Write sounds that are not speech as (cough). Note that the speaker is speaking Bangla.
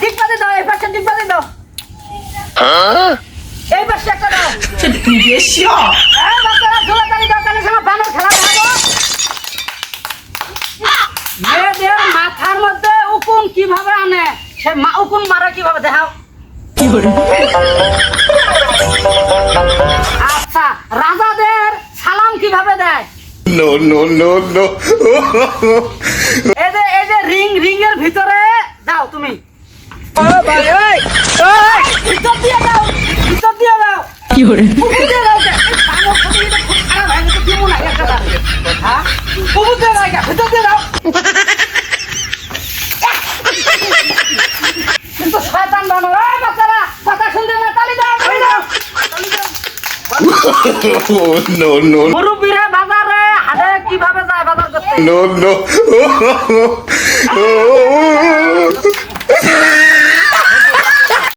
ঠিক পাতে দাও। এই পাশে হ্যাঁ? দেয়? No no no no. এই যে এই দাও তুমি। কে? এই বানর খালি এটা খুব খারাপ গেছে, দিবো না একটা দাও। ভিতর দিয়ে দাও কে? ভিতর দিয়ে দাও কিন্তু শয়তান বানর এই বাচ্চারা কথা শুনতে না তালি দাও তালি দাও তালি দাও। Oh, no, no, মুরব্বীরা বাজারে হাটে কীভাবে যায় বাজার করতে no, no. (laughs) (laughs) Oh,